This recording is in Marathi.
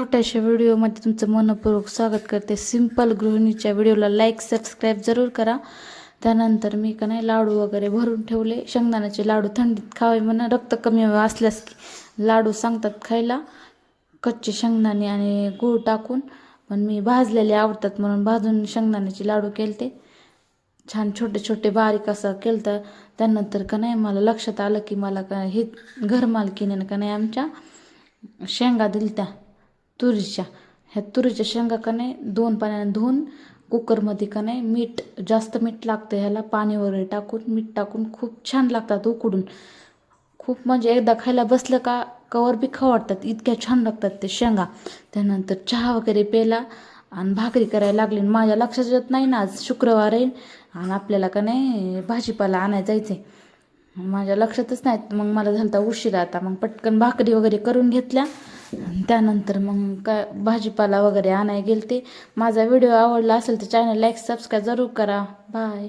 छोट्याशा व्हिडिओमध्ये तुमचं मनपूर्वक स्वागत करते. सिंपल गृहिणीच्या व्हिडिओला लाईक सबस्क्राईब जरूर करा. त्यानंतर मी का नाही लाडू वगैरे भरून ठेवले. शेंगदाण्याचे लाडू थंडीत खावे म्हणा रक्त कमी असल्यास की लाडू सांगतात खायला. कच्चे शेंगदाणे आणि गूळ टाकून पण मी भाजलेले आवडतात म्हणून भाजून शेंगदाण्याचे लाडू केलते. छान छोटे छोटे बारीक असं केलं तर त्यानंतर का नाही मला लक्षात आलं की मला का हे घरमालकीने का नाही आमच्या शेंगा दिलत्या. तुरीच्या. ह्या तुरीच्या शेंगा का नाही दोन पाण्याने धुवून कुकरमध्ये का नाही मीठ जास्त मीठ लागतं ह्याला पाणी वगैरे टाकून मीठ टाकून खूप छान लागतात उकडून. खूप म्हणजे एकदा खायला बसलं का कवर बी खाऊ वाटतात इतक्या छान लागतात ते शेंगा. त्यानंतर चहा वगैरे प्यायला आणि भाकरी करायला लागली. माझ्या लक्षात येत नाही ना आज शुक्रवार आहे आणि आपल्याला का नाही भाजीपाला आणायला जायचं आहे माझ्या लक्षातच नाही. मग मला झालं तर उशिरा आता. मग पटकन भाकरी वगैरे करून घेतल्या. त्यानंतर मग काय भाजीपाला वगैरे आणायला गेलते. माझा व्हिडिओ आवडला असेल तर चॅनल लाईक सबस्क्राईब जरूर करा. बाय